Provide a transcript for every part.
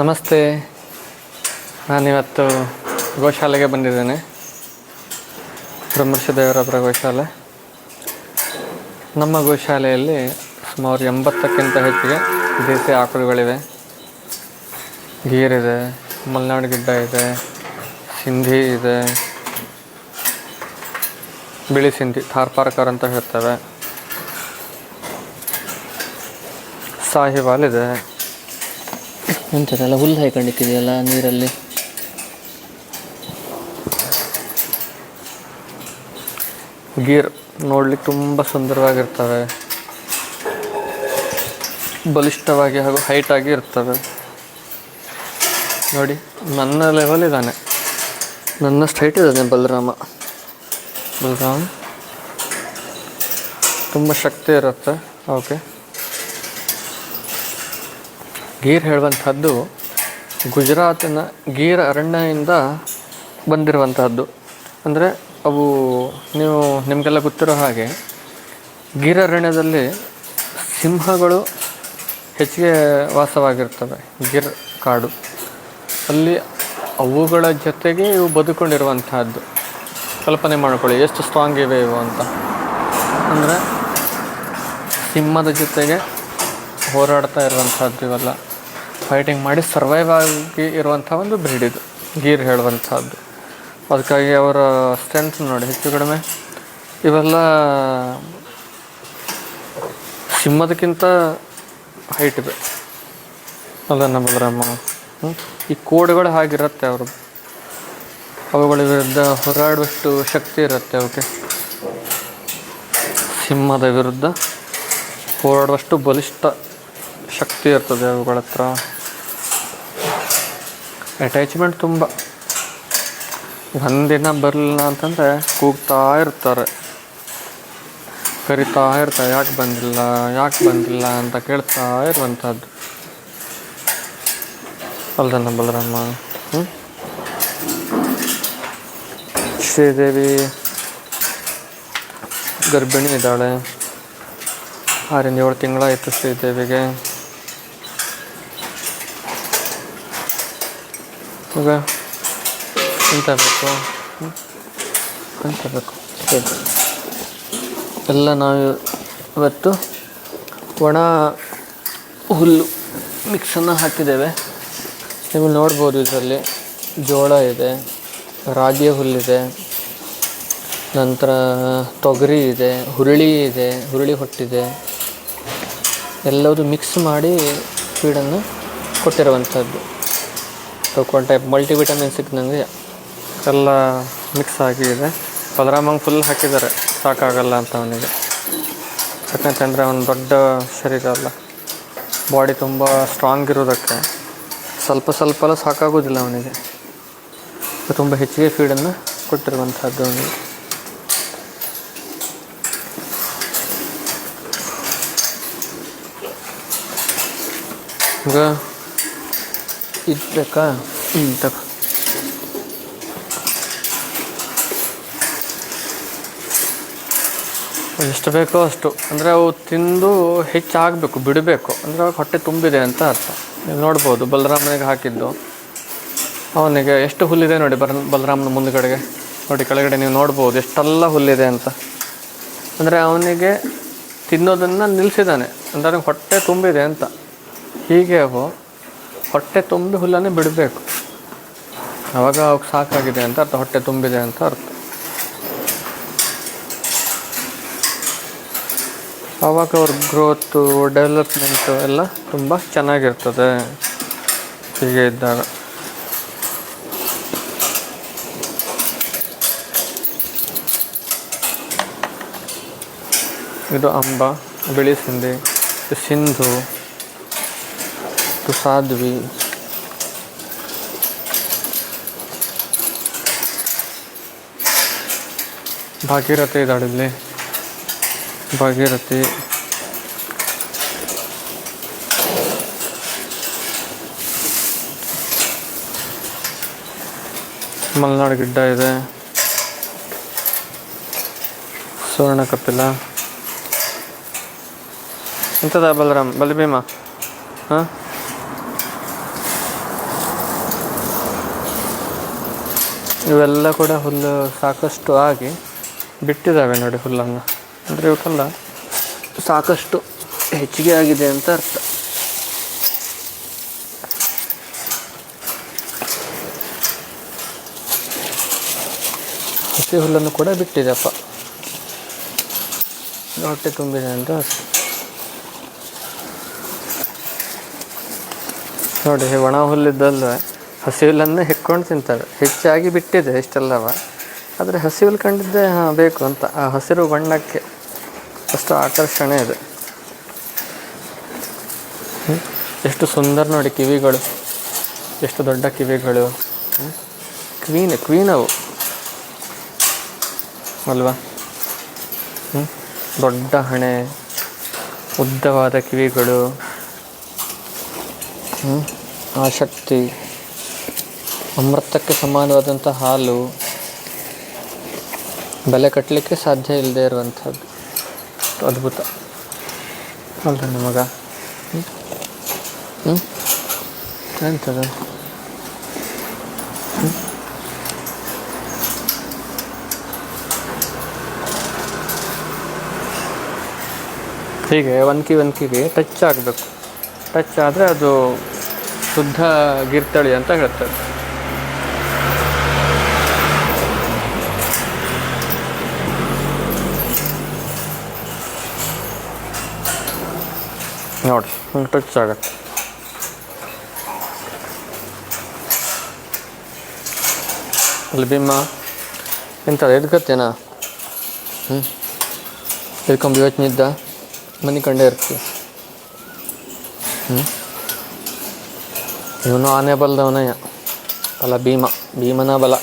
ನಮಸ್ತೆ. ನಾನಿವತ್ತು ಗೋಶಾಲೆಗೆ ಬಂದಿದ್ದೇನೆ. ಬ್ರಹ್ಮರ್ಷದೇವರ ಗೋಶಾಲೆ. ನಮ್ಮ ಗೋಶಾಲೆಯಲ್ಲಿ ಸುಮಾರು ಎಂಬತ್ತಕ್ಕಿಂತ ಹೆಚ್ಚಿಗೆ ದೇಸಿ ಆಕಳುಗಳಿವೆ. ಗೀರಿದೆ, ಮಲೆನಾಡು ಗಿಡ್ಡ ಇದೆ, ಸಿಂಧಿ ಇದೆ, ಬಿಳಿ ಸಿಂಧಿ ಥಾರ್ಪಾರ್ಕರ್ ಅಂತ ಹೇಳ್ತವೆ. ಸಾಹಿವಾಲ್ ಇದೆ. ಎಂಥದೆಲ್ಲ ಹುಲ್ಲು ಹಾಯ್ಕೊಂಡಿಕ್ಕಿದೆಯಲ್ಲ ನೀರಲ್ಲಿ? ಗೀರ್ ನೋಡ್ಲಿಕ್ಕೆ ತುಂಬ ಸುಂದರವಾಗಿರ್ತವೆ. ಬಲಿಷ್ಠವಾಗಿ ಹಾಗೂ ಹೈಟ್ ಆಗಿ ಇರ್ತವೆ. ನೋಡಿ, ನನ್ನ ಲೆವೆಲ್ ಇದ್ದಾನೆ. ನನ್ನಷ್ಟು ಹೈಟ್ ಇದ್ದಾನೆ ಬಲರಾಮ. ಬಲರಾಮ್? ತುಂಬ ಶಕ್ತಿ ಇರುತ್ತೆ. ಓಕೆ ಗೀರ್ ಹೇಳುವಂಥದ್ದು ಗುಜರಾತಿನ ಗೀರ್ ಅರಣ್ಯದಿಂದ ಬಂದಿರುವಂತಹದ್ದು ಅಂದರೆ ಅವು ನೀವು ನಿಮಗೆಲ್ಲ ಗೊತ್ತಿರೋ ಹಾಗೆ ಗೀರ್ ಅರಣ್ಯದಲ್ಲಿ ಸಿಂಹಗಳು ಹೆಚ್ಚಿಗೆ ವಾಸವಾಗಿರ್ತವೆ, ಗಿರ್ ಕಾಡು. ಅಲ್ಲಿ ಅವುಗಳ ಜೊತೆಗೆ ಇವು ಬದುಕೊಂಡಿರುವಂತಹದ್ದು ಕಲ್ಪನೆ ಮಾಡಿಕೊಳ್ಳಿ, ಎಷ್ಟು ಸ್ಟ್ರಾಂಗ್ ಇವೆ ಇವು ಅಂತ. ಅಂದರೆ ಸಿಂಹದ ಜೊತೆಗೆ ಹೋರಾಡ್ತಾ ಇರುವಂಥದ್ದು ಇವೆಲ್ಲ. ಫೈಟಿಂಗ್ ಮಾಡಿ ಸರ್ವೈವ್ ಆಗಿ ಇರುವಂಥ ಒಂದು ಬ್ರೀಡ್ ಇದು. ಗೀರ್ ಹೇಳುವಂಥದ್ದು. ಅದಕ್ಕಾಗಿ ಅವರ ಸ್ಟ್ರೆಂತ್ ನೋಡಿ ಹೆಚ್ಚು ಕಡಿಮೆ. ಇವೆಲ್ಲ ಸಿಂಹದಕ್ಕಿಂತ ಹೈಟ್ ಇದೆ. ಅಲ್ಲ, ನಮ್ಮ ಬಲರಾಮ? ಈ ಕೋಡ್ಗಳು ಹಾಗಿರುತ್ತೆ ಅವರು ಅವುಗಳ ವಿರುದ್ಧ ಹೋರಾಡುವಷ್ಟು ಶಕ್ತಿ ಇರುತ್ತೆ ಅವಕ್ಕೆ ಸಿಂಹದ ವಿರುದ್ಧ ಹೋರಾಡುವಷ್ಟು ಬಲಿಷ್ಠ ಶಕ್ತಿ ಇರ್ತದೆ ಅವುಗಳ ಹತ್ರ. ಅಟ್ಯಾಚ್ಮೆಂಟ್ ತುಂಬ. ಒಂದಿನ ಬರಲಿಲ್ಲ ಅಂತಂದರೆ ಕೂಗ್ತಾ ಇರ್ತಾರೆ. ಕರಿತಾ ಇರ್ತಾರೆ, ಯಾಕೆ ಬಂದಿಲ್ಲ ಯಾಕೆ ಬಂದಿಲ್ಲ ಅಂತ ಕೇಳ್ತಾ ಇರುವಂಥದ್ದು. ಅಲ್ದನ್ನ ಬಲರಾಮ ಹ್ಞೂ ಶ್ರೀದೇವಿ ಗರ್ಭಿಣಿ ಇದ್ದಾಳೆ. ಆರಿಂದ ಏಳು ತಿಂಗಳಾಯಿತು ಶ್ರೀದೇವಿಗೆ. ಈಗ ಎಂತ ಬೇಕು? ಎಂತ ಬೇಕು ಎಲ್ಲ ನಾವು ಇವತ್ತು ಒಣ ಹುಲ್ಲು ಮಿಕ್ಸನ್ನು ಹಾಕಿದ್ದೇವೆ. ನೀವು ನೋಡ್ಬೋದು ಇದರಲ್ಲಿ ಜೋಳ ಇದೆ ರಾಗಿಯ ಹುಲ್ಲಿದೆ, ನಂತರ ತೊಗರಿ ಇದೆ, ಹುರುಳಿ ಇದೆ, ಹುರುಳಿ ಹೊಟ್ಟಿದೆ. ಎಲ್ಲವೂ ಮಿಕ್ಸ್ ಮಾಡಿ ಫೀಡನ್ನು ಕೊಟ್ಟಿರುವಂಥದ್ದು. ಟೋಕೋನ್ ಟೈಪ್ ಮಲ್ಟಿವಿಟಮಿನ್ ಸಿಕ್ಕಿದಂಗೆ ಎಲ್ಲ ಮಿಕ್ಸ್ ಆಗಿದೆ ಬಲರಾಮಂಗೆ ಫುಲ್ ಹಾಕಿದ್ದಾರೆ. ಸಾಕಾಗಲ್ಲ ಅಂತ ಅವನಿಗೆ. ಯಾಕಂತಂದರೆ ಅವನು ದೊಡ್ಡ ಶರೀರ ಅಲ್ಲ. ಬಾಡಿ ತುಂಬ ಸ್ಟ್ರಾಂಗ್ ಇರೋದಕ್ಕೆ ಸ್ವಲ್ಪ ಸ್ವಲ್ಪ ಸಾಕಾಗೋದಿಲ್ಲ ಅವನಿಗೆ. ತುಂಬ ಹೆಚ್ಚಿಗೆ ಫೀಡನ್ನು ಕೊಟ್ಟಿರುವಂಥದ್ದು ಅವನಿಗೆ. ಈಗ ಇದು ಬೇಕಾ ಹ್ಞೂ ತಗೋ. ಎಷ್ಟು ಬೇಕೋ ಅಷ್ಟು. ಅಂದರೆ ಅವು ತಿಂದು ಹೆಚ್ಚಾಗಬೇಕು, ಬಿಡಬೇಕು. ಅಂದರೆ ಅವಾಗ ಹೊಟ್ಟೆ ತುಂಬಿದೆ ಅಂತ ಅರ್ಥ. ನೀವು ನೋಡ್ಬೋದು ಬಲರಾಮನಿಗೆ ಹಾಕಿದ್ದು. ಅವನಿಗೆ ಎಷ್ಟು ಹುಲ್ಲಿದೆ ನೋಡಿ ಬರ, ಬಲರಾಮನ ಮುಂದುಗಡೆಗೆ. ನೋಡಿ, ಕೆಳಗಡೆ ನೀವು ನೋಡ್ಬೋದು, ಎಷ್ಟೆಲ್ಲ ಹುಲ್ಲಿದೆ ಅಂತ. ಅಂದರೆ ಅವನಿಗೆ ತಿನ್ನೋದನ್ನು ನಿಲ್ಲಿಸಿದ್ದಾನೆ ಅಂದರೆ ಹೊಟ್ಟೆ ತುಂಬಿದೆ ಅಂತ. ಹೀಗೆ ಅವು ಹೊಟ್ಟೆ ತುಂಬಿ ಹುಲ್ಲನ್ನೇ ಬಿಡಬೇಕು. ಅವಾಗ ಅವಕ್ಕೆ ಸಾಕಾಗಿದೆ ಅಂತ ಅರ್ಥ, ಹೊಟ್ಟೆ ತುಂಬಿದೆ ಅಂತ ಅರ್ಥ. ಅವಾಗ ಅವ್ರ ಗ್ರೋತು ಡೆವಲಪ್ಮೆಂಟು ಎಲ್ಲ ತುಂಬ ಚೆನ್ನಾಗಿರ್ತದೆ ಹೀಗೆ ಇದ್ದಾಗ. ಇದು ಅಂಬ, ಬಿಳಿ ಸಿಂಧಿ ಸಿಂಧು. ಸಾಧ್ವಿ ಭಾಗೀರಥಿ ಇದ್ದಾಳೆ ಇಲ್ಲಿ. ಭಾಗೀರಥಿ. ಮಲ್ನಾಡು ಗಿಡ್ಡ ಇದೆ. ಸುವರ್ಣ ಕಪಿಲ. ಎಂಥದ ಬಲರಾಮ್ ಬಲಭೀಮ ಹಾಂ? ಇವೆಲ್ಲ ಕೂಡ ಹುಲ್ಲು ಸಾಕಷ್ಟು ಆಗಿ ಬಿಟ್ಟಿದ್ದಾವೆ ನೋಡಿ ಹುಲ್ಲನ್ನು. ಅಂದರೆ ಇವಕ್ಕೆಲ್ಲ ಸಾಕಷ್ಟು ಹೆಚ್ಚಿಗೆ ಆಗಿದೆ ಅಂತ ಅರ್ಥ. ಹಸಿ ಹುಲ್ಲನ್ನು ಕೂಡ ಬಿಟ್ಟಿದೆಪ್ಪ ಹೊಟ್ಟೆ ತುಂಬಿದೆ ಅಂತ ಅರ್ಥ. ನೋಡಿ, ಒಣ ಹುಲ್ಲಿದ್ದಲ್ವೇ? ಹಸಿ ಹುಲ್ಲನ್ನು ಹೆಕ್ಕೊಂಡು ತಿಂತಾರೆ. ಹೆಚ್ಚಾಗಿ ಬಿಟ್ಟಿದೆ ಇಷ್ಟೆಲ್ಲವ. ಆದರೆ ಹಸಿವಿಲ್ ಕಂಡಿದ್ದೇ ಬೇಕು ಅಂತ. ಆ ಹಸಿರು ಬಣ್ಣಕ್ಕೆ ಅಷ್ಟು ಆಕರ್ಷಣೆ ಇದೆ. ಎಷ್ಟು ಸುಂದರ ನೋಡಿ ಕಿವಿಗಳು. ಎಷ್ಟು ದೊಡ್ಡ ಕಿವಿಗಳು? ಕ್ವೀನ್ ಕ್ವೀನ್ ಅವು ಅಲ್ವಾ? ದೊಡ್ಡ ಹಣೆ, ಉದ್ದವಾದ ಕಿವಿಗಳು. ಆ ಆಸಕ್ತಿ. ಅಮೃತಕ್ಕೆ ಸಮಾನವಾದಂಥ ಹಾಲು ಬೆಲೆ ಕಟ್ಟಲಿಕ್ಕೆ ಸಾಧ್ಯ ಇಲ್ಲದೆ ಇರುವಂಥದ್ದು. ಅದ್ಭುತ. ಅಲ್ರಿ ನಿಮಗ ಹ್ಞೂ? ಹೀಗೆ ಒನ್ಕಿ ಒನ್ಕಿಗೆ ಟಚ್ ಆಗಬೇಕು. ಟಚ್ ಆದರೆ ಅದು ಶುದ್ಧ ಗಿರ್ತಳಿ ಅಂತ ಹೇಳ್ತಾರೆ. ನೋಡಿ ಹಿಂಗೆ ಟಚ್ ಆಗತ್ತೆ. ಅಲ್ಲಿ ಭೀಮ ಎಂತ ಎದ್ಕತ್ತೇನಾ? ಹ್ಞೂ ಎದ್ಕೊಂಬ ಯೋಚನೆ ಇದ್ದ, ಮನೆ ಕಂಡೇ ಇರ್ತೀವಿ ಹ್ಞೂ ಇವನು ಆನೆ ಬಲ್ದವನಯ್ಯ ಅಲ್ಲ, ಭೀಮ, ಭೀಮನ ಬಲ.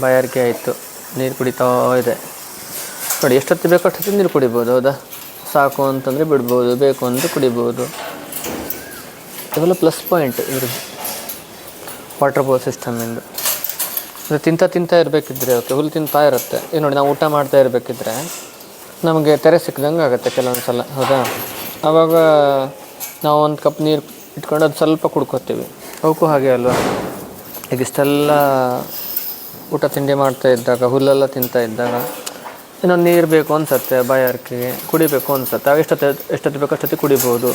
ಬಾಯಾರಿಕೆ ಆಯಿತು, ನೀರು ಕುಡಿತಾ ಇದೆ. ನೋಡಿ ಎಷ್ಟೊತ್ತು ಬೇಕು ಅಷ್ಟೊತ್ತು ನೀರು ಕುಡಿಬೋದು, ಹೌದಾ? ಸಾಕು ಅಂತಂದರೆ ಬಿಡ್ಬೋದು, ಬೇಕು ಅಂದರೆ ಕುಡಿಬೋದು. ಇವೆಲ್ಲ ಪ್ಲಸ್ ಪಾಯಿಂಟ್ ಇದ್ರದ್ದು ವಾಟರ್ ಬೋಲ್ ಸಿಸ್ಟಮಿಂದು ಅಂದರೆ ತಿಂತ ತಿಂತ ಇರಬೇಕಿದ್ರೆ ಓಕೆ ಹುಲ್ಲು ತಿಂತಾ ಇರುತ್ತೆ. ಈಗ ನೋಡಿ, ನಾವು ಊಟ ಮಾಡ್ತಾ ಇರಬೇಕಿದ್ರೆ ನಮಗೆ ತೆರೆ ಸಿಕ್ಕಿದಂಗೆ ಆಗುತ್ತೆ ಕೆಲವೊಂದು ಸಲ ಹೌದಾ? ಆವಾಗ ನಾವು ಒಂದು ಕಪ್ ನೀರು ಇಟ್ಕೊಂಡು ಅದು ಸ್ವಲ್ಪ ಕುಡ್ಕೋತೀವಿ. ಅವಕ್ಕೂ ಹಾಗೆ ಅಲ್ವಾ? ಈಗ ಇಷ್ಟೆಲ್ಲ ಊಟ ತಿಂಡಿ ಮಾಡ್ತಾ ಇದ್ದಾಗ, ಹುಲ್ಲೆಲ್ಲ ತಿಂತಾ ಇದ್ದಾಗ ಇನ್ನೊಂದು ನೀರು ಬೇಕು ಅನ್ಸತ್ತೆ ಬಾಯಾರಿಕೆಗೆ ಕುಡಿಬೇಕು ಅನ್ಸುತ್ತೆ. ಆಗ ಎಷ್ಟೊತ್ತು ಎಷ್ಟೊತ್ತು ಬೇಕು ಅಷ್ಟೊತ್ತಿಗೆ ಕುಡಿಬೋದು.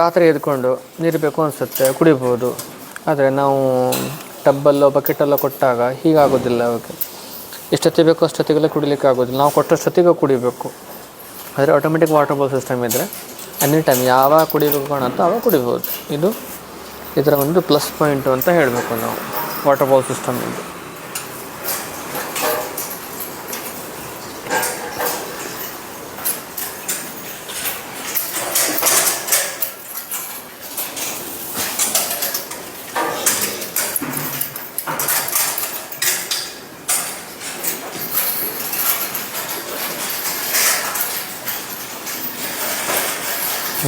ರಾತ್ರಿ ಎದ್ಕೊಂಡು ನೀರು ಬೇಕು ಅನಿಸುತ್ತೆ, ಕುಡಿಬೋದು. ಆದರೆ ನಾವು ಟಬ್ಬಲ್ಲೋ, ಬಕೆಟಲ್ಲೋ ಕೊಟ್ಟಾಗ ಹೀಗಾಗೋದಿಲ್ಲ ಅವಕ್ಕೆ ಎಷ್ಟೊತ್ತಿಗೆ ಬೇಕೋ ಅಷ್ಟೊತ್ತಿಗೆಲ್ಲ ಕುಡಿಲಿಕ್ಕೆ ಆಗೋದಿಲ್ಲ. ನಾವು ಕೊಟ್ಟಷ್ಟೊತ್ತಿಗೆ ಕುಡಿಬೇಕು. ಆದರೆ ಆಟೋಮೆಟಿಕ್ ವಾಟರ್ ಬಾಲ್ ಸಿಸ್ಟಮ್ ಇದ್ದರೆ ಎನಿ ಟೈಮ್ ಯಾವಾಗ ಕುಡಿಬೇಕು ಕಾಣುತ್ತೋ ಆವಾಗ ಕುಡಿಬೋದು. ಇದು ಇದರ ಒಂದು ಪ್ಲಸ್ ಪಾಯಿಂಟು ಅಂತ ಹೇಳಬೇಕು ನಾವು. ವಾಟರ್ ಬಾಲ್ ಸಿಸ್ಟಮ್ ಇದು.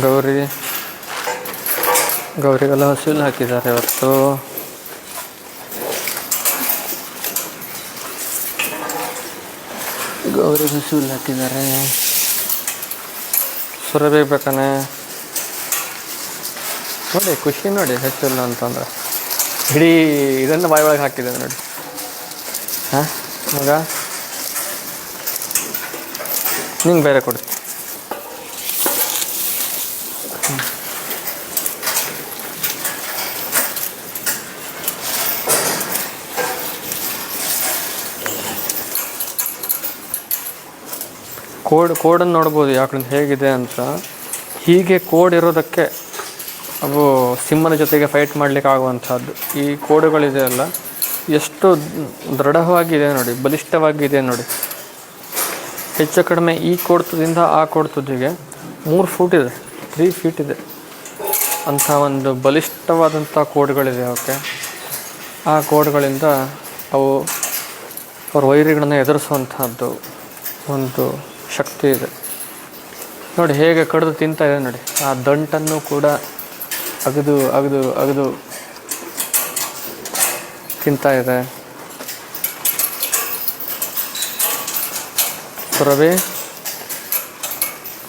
ಗೌರಿ. ಗೌರಿಗೆಲ್ಲ ಹಸಿಲು ಹಾಕಿದ್ದಾರೆ ಇವತ್ತು. ಗೌರಿ ಹಸಿಲು ಹಾಕಿದ್ದಾರೆ. ಸುರಬೇಕ್ ಬೇಕಾನೆ. ನೋಡಿ, ಖುಷಿ ನೋಡಿ ಹಸಿಲು ಅಂತಂದ್ರೆ. ಇಡೀ ಇದನ್ನು ಬಾಯಿ ಒಳಗೆ ಹಾಕಿದೆ ನೋಡಿ. ಹಾಂ, ಮಗ? ನಿಂಗೆ ಬೇರೆ ಕೊಡ್ತೀನಿ ಕೋಡ್, ಕೋಡನ್ನು ನೋಡ್ಬೋದು ಯಾಕಂದ್ರೆ ಹೇಗಿದೆ ಅಂತ. ಹೀಗೆ ಕೋಡ್ ಇರೋದಕ್ಕೆ ಅವು ಸಿಂಹನ ಜೊತೆಗೆ ಫೈಟ್ ಮಾಡಲಿಕ್ಕೆ ಆಗುವಂಥದ್ದು. ಈ ಕೋಡುಗಳಿದೆಯಲ್ಲ ಎಷ್ಟು ದೃಢವಾಗಿದೆ ನೋಡಿ ಬಲಿಷ್ಠವಾಗಿದೆ ನೋಡಿ. ಹೆಚ್ಚು ಕಡಿಮೆ ಈ ಕೋಡ್ತದಿಂದ ಆ ಕೊಡ್ತದಿಗೆ ಮೂರು ಫೂಟ್ ಇದೆ ತ್ರೀ ಫೀಟ್ ಇದೆ. ಅಂಥ ಒಂದು ಬಲಿಷ್ಠವಾದಂಥ ಕೋಡ್ಗಳಿದೆ ಅವಕ್ಕೆ. ಆ ಕೋಡ್ಗಳಿಂದ ಅವು ಅವ್ರ ವೈರಿಗಳನ್ನು ಎದುರಿಸುವಂಥದ್ದು ಒಂದು ಶಕ್ತಿ ಇದೆ. ನೋಡಿ ಹೇಗೆ ಕಡಿದು ತಿಂತಾ ಇದೆ ನೋಡಿ. ಆ ದಂಟನ್ನು ಕೂಡ ಅಗದು ಅಗದು ಅಗದು ತಿಂತಾ ಇದೆ. ಸುರಭಿ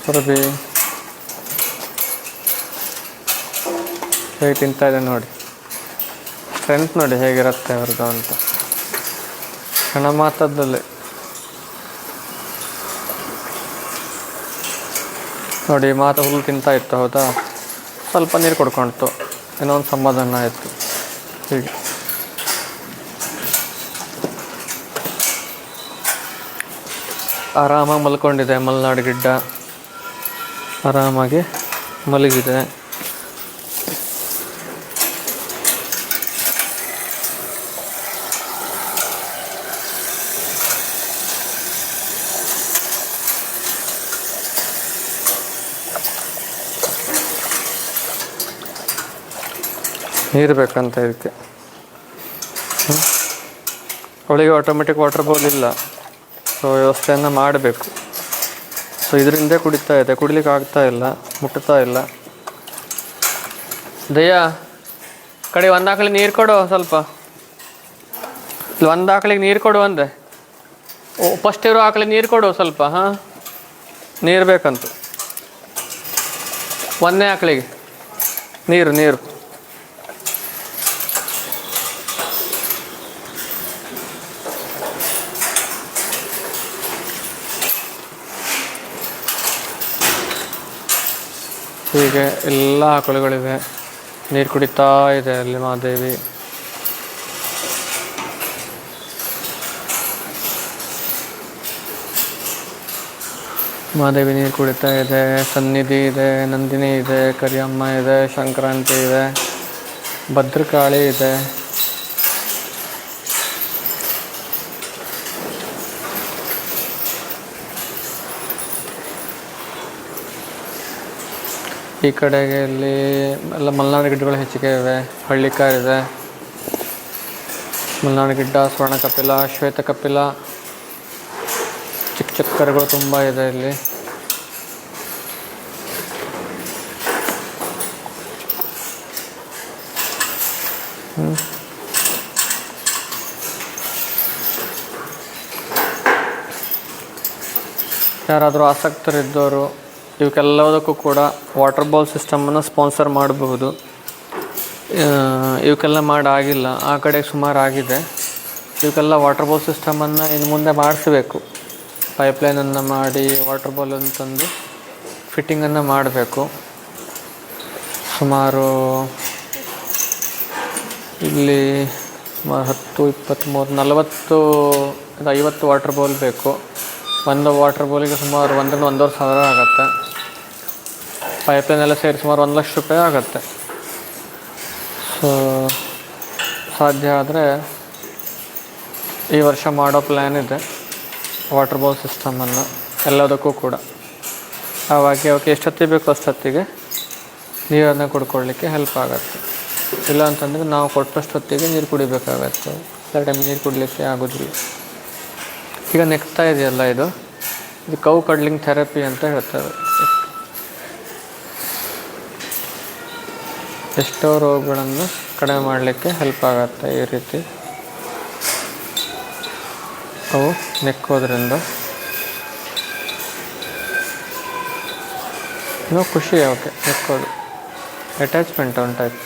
ಸುರಭಿ ಹೇಗೆ ತಿಂತಾ ಇದೆ ನೋಡಿ. ಸ್ಟ್ರೆಂತ್ ನೋಡಿ ಹೇಗಿರುತ್ತೆ ಅವ್ರದ್ದು ಅಂತ. ಕ್ಷಣ ಮಾತ್ರದಲ್ಲಿ ನೋಡಿ ಮಾತು ಹುಲ್ಲು ತಿಂತಾ ಇತ್ತು, ಹೌದಾ? ಸ್ವಲ್ಪ ನೀರು ಕೊಡ್ಕೊಳ್ತು ಏನೋ ಒಂದು ಸಮಾಧಾನ ಆಯಿತು. ಹೀಗೆ. ಆರಾಮಾಗಿ ಮಲ್ಕೊಂಡಿದೆ ಮಲ್ನಾಡು ಗಿಡ್ಡ. ಆರಾಮಾಗಿ ಮಲಗಿದೆ. ನೀರು ಬೇಕಂತ ಇದಕ್ಕೆ. ಅವಳಿಗೆ ಆಟೋಮೆಟಿಕ್ ವಾಟರ್ ಬೌಲ್ ಇಲ್ಲ. ಸೊ ವ್ಯವಸ್ಥೆಯನ್ನು ಮಾಡಬೇಕು. ಸೊ ಇದರಿಂದ ಕುಡಿತಾ ಇದೆ. ಕುಡಿಲಿಕ್ಕೆ ಆಗ್ತಾ ಇಲ್ಲ. ಮುಟ್ಟುತ್ತಾ ಇಲ್ಲ. ದಯ್ಯ, ಕಡೆ ಒಂದು ಆಕಳಿಗೆ ನೀರು ಕೊಡು ಸ್ವಲ್ಪ. ಒಂದು ಆಕಳಿಗೆ ನೀರು ಕೊಡು ಅಂದೆ. ಓ ಫಸ್ಟ್ ಇರೋ ಆಕಳಿಗೆ ನೀರು ಕೊಡು ಸ್ವಲ್ಪ, ಹಾಂ? ನೀರು ಬೇಕಂತ. ಒಂದನೇ ಆಕಳಿಗೆ. ನೀರು ನೀರು. ಹೀಗೆ ಎಲ್ಲ ಆಕಳುಗಳಿವೆ. ನೀರು ಕುಡಿತಾ ಇದೆ ಅಲ್ಲಿ ಮಾದೇವಿ ಮಾದೇವಿ ನೀರು ಕುಡಿತಾ ಇದೆ, ಸನ್ನಿಧಿ ಇದೆ, ನಂದಿನಿ ಇದೆ, ಕರಿಯಮ್ಮ ಇದೆ, ಸಂಕ್ರಾಂತಿ ಇದೆ, ಭದ್ರಕಾಳಿ ಇದೆ. ಈ ಕಡೆಗೆ ಇಲ್ಲಿ ಎಲ್ಲ ಮಲ್ನಾಡು ಗಿಡ್ಡಗಳು ಹೆಚ್ಚಿಗೆ ಇವೆ ಹಳ್ಳಿಕಾರ್ ಇದೆ ಮಲ್ನಾಡು ಗಿಡ್ಡ ಸ್ವರ್ಣ ಕಪಿಲ, ಶ್ವೇತ ಕಪಿಲ, ಚಿಕ್ಕ ಚಿಕ್ಕ ಕರುಗಳು ತುಂಬ ಇದೆ ಇಲ್ಲಿ. ಯಾರಾದರೂ ಆಸಕ್ತರಿದ್ದವರು ಇವಕ್ಕೆಲ್ಲದಕ್ಕೂ ಕೂಡ ವಾಟರ್ ಬಾಲ್ ಸಿಸ್ಟಮನ್ನು ಸ್ಪಾನ್ಸರ್ ಮಾಡಬಹುದು ಇವಕ್ಕೆಲ್ಲ ಮಾಡಾಗಿಲ್ಲ. ಆ ಕಡೆ ಸುಮಾರು ಆಗಿದೆ. ಇವಕ್ಕೆಲ್ಲ ವಾಟರ್ ಬಾಲ್ ಸಿಸ್ಟಮನ್ನು ಇನ್ನು ಮುಂದೆ ಮಾಡಿಸ್ಬೇಕು. ಪೈಪ್ಲೈನನ್ನು ಮಾಡಿ ವಾಟರ್ ಬಾಲನ್ನು ತಂದು ಫಿಟ್ಟಿಂಗನ್ನು ಮಾಡಬೇಕು. ಸುಮಾರು ಇಲ್ಲಿ ಸುಮಾರು ಹತ್ತು ಇಪ್ಪತ್ತ್ಮೂರು ನಲವತ್ತು, ಐವತ್ತು ವಾಟರ್ ಬಾಲ್ ಬೇಕು. ಒಂದು ವಾಟರ್ ಬೋಲಿಗೆ ಸುಮಾರು ಒಂದರಿಂದ ಒಂದೂವರೆ ಸಾವಿರ ಆಗುತ್ತೆ. ಪೈಪ್ಲೈನ್ ಎಲ್ಲ ಸೇರಿ ಸುಮಾರು ಒಂದು ಲಕ್ಷ ರೂಪಾಯಿ ಆಗುತ್ತೆ. ಸೊ ಸಾಧ್ಯ ಆದರೆ ಈ ವರ್ಷ ಮಾಡೋ ಪ್ಲ್ಯಾನ್ ಇದೆ. ವಾಟರ್ ಬೌಲ್ ಸಿಸ್ಟಮನ್ನು ಎಲ್ಲದಕ್ಕೂ ಕೂಡ. ಆವಾಗ ಅವಕ್ಕೆ ಎಷ್ಟೊತ್ತಿಗೆ ಬೇಕು ಅಷ್ಟೊತ್ತಿಗೆ ನೀರನ್ನು ಕುಡ್ಕೊಳ್ಳಿಕ್ಕೆ ಹೆಲ್ಪ್ ಆಗುತ್ತೆ. ಇಲ್ಲ ಅಂತಂದರೆ ನಾವು ಕೊಟ್ಟಷ್ಟೊತ್ತಿಗೆ ನೀರು ಕುಡಿಬೇಕಾಗತ್ತೆ. ಎಲ್ಲ ಟೈಮ್ ನೀರು ಕುಡಲಿಕ್ಕೆ ಆಗೋದಿಲ್ಲ. ಈಗ ನೆಕ್ತಾ ಇದೆಯಲ್ಲ ಇದು? ಇದು ಕೌ ಕಡ್ಲಿಂಗ್ ಥೆರಪಿ ಅಂತ ಹೇಳ್ತಾರೆ. ಎಷ್ಟೋ ರೋಗಗಳನ್ನು ಕಡಿಮೆ ಮಾಡಲಿಕ್ಕೆ ಹೆಲ್ಪ್ ಆಗುತ್ತೆ ಈ ರೀತಿ. ಅವು ನೆಕ್ಕೋದ್ರಿಂದ. ಇನ್ನೂ ಖುಷಿ ಓಕೆ ನೆಕ್ಕೋದು. ಅಟ್ಯಾಚ್ಮೆಂಟ್ ಟೈಪ್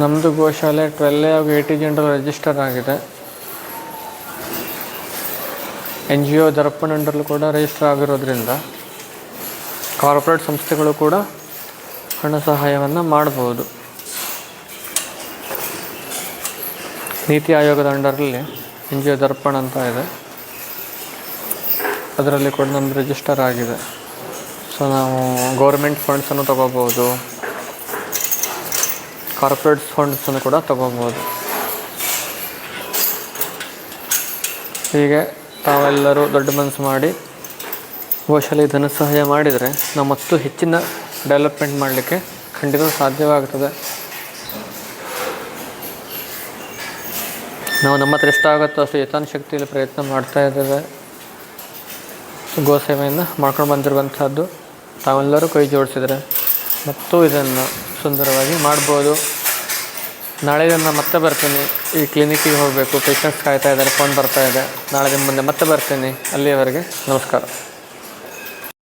ನಮ್ಮದು ಗೋಶಾಲೆ ಟ್ವೆಲ್ ಹಾಗೂ ಏಯ್ಟಿ ಜನರಲ್ ರಿಜಿಸ್ಟರ್ ಆಗಿದೆ. ಎನ್ ಜಿ ಒ ದರ್ಪಣ್ ಅಂಡರ್ಲು ಕೂಡ ರಿಜಿಸ್ಟರ್ ಆಗಿರೋದ್ರಿಂದ ಕಾರ್ಪೊರೇಟ್ ಸಂಸ್ಥೆಗಳು ಕೂಡ ಹಣ ಸಹಾಯವನ್ನು ಮಾಡ್ಬೋದು. ನೀತಿ ಆಯೋಗದ ಅಂಡರಲ್ಲಿ ಎನ್ ಜಿ ಒ ದರ್ಪಣ್ ಅಂತ ಇದೆ. ಅದರಲ್ಲಿ ಕೂಡ ನಮ್ಮದು ರಿಜಿಸ್ಟರ್ ಆಗಿದೆ. ಸೊ ನಾವು ಗೌರ್ಮೆಂಟ್ ಫಂಡ್ಸನ್ನು ತಗೋಬೋದು. ಕಾರ್ಪೊರೇಟ್ ಫಂಡ್ಸನ್ನು ಕೂಡ ತಗೋಬೋದು. ಹೀಗೆ ತಾವೆಲ್ಲರೂ ದೊಡ್ಡ ಮನಸ್ಸು ಮಾಡಿ ಗೋಶಾಲೆಗೆ ಧನ ಸಹಾಯ ಮಾಡಿದರೆ ನಾವು ಮತ್ತು ಹೆಚ್ಚಿನ ಡೆವಲಪ್ಮೆಂಟ್ ಮಾಡಲಿಕ್ಕೆ ಖಂಡಿತ ಸಾಧ್ಯವಾಗುತ್ತದೆ ನಾವು ನಮ್ಮ ಹತ್ರ ಎಷ್ಟಾಗುತ್ತೋ ಅಷ್ಟು ಯಥಾನ್ ಶಕ್ತಿಯಲ್ಲಿ ಪ್ರಯತ್ನ ಮಾಡ್ತಾ ಇದ್ದೇವೆ. ಗೋ ಸೇವೆಯನ್ನು ಮಾಡ್ಕೊಂಡು ಬಂದಿರುವಂಥದ್ದು ತಾವೆಲ್ಲರೂ ಕೈ ಜೋಡಿಸಿದರೆ ಮತ್ತು ಇದನ್ನು ಸುಂದರವಾಗಿ ಮಾಡ್ಬೋದು. ನಾಳೆ ನಾನು ಮತ್ತೆ ಬರ್ತೀನಿ. ಈ ಕ್ಲಿನಿಕ್ಕಿಗೆ ಹೋಗಬೇಕು. ಪೇಷಂಟ್ಸ್ ಕಾಯ್ತಾ ಇದ್ದಾರೆ. ಫೋನ್ ಬರ್ತಾ ಇದೆ. ನಾಳೆ ನಿಮ್ಮ ಮುಂದೆ ಮತ್ತೆ ಬರ್ತೀನಿ. ಅಲ್ಲಿಯವರೆಗೆ ನಮಸ್ಕಾರ.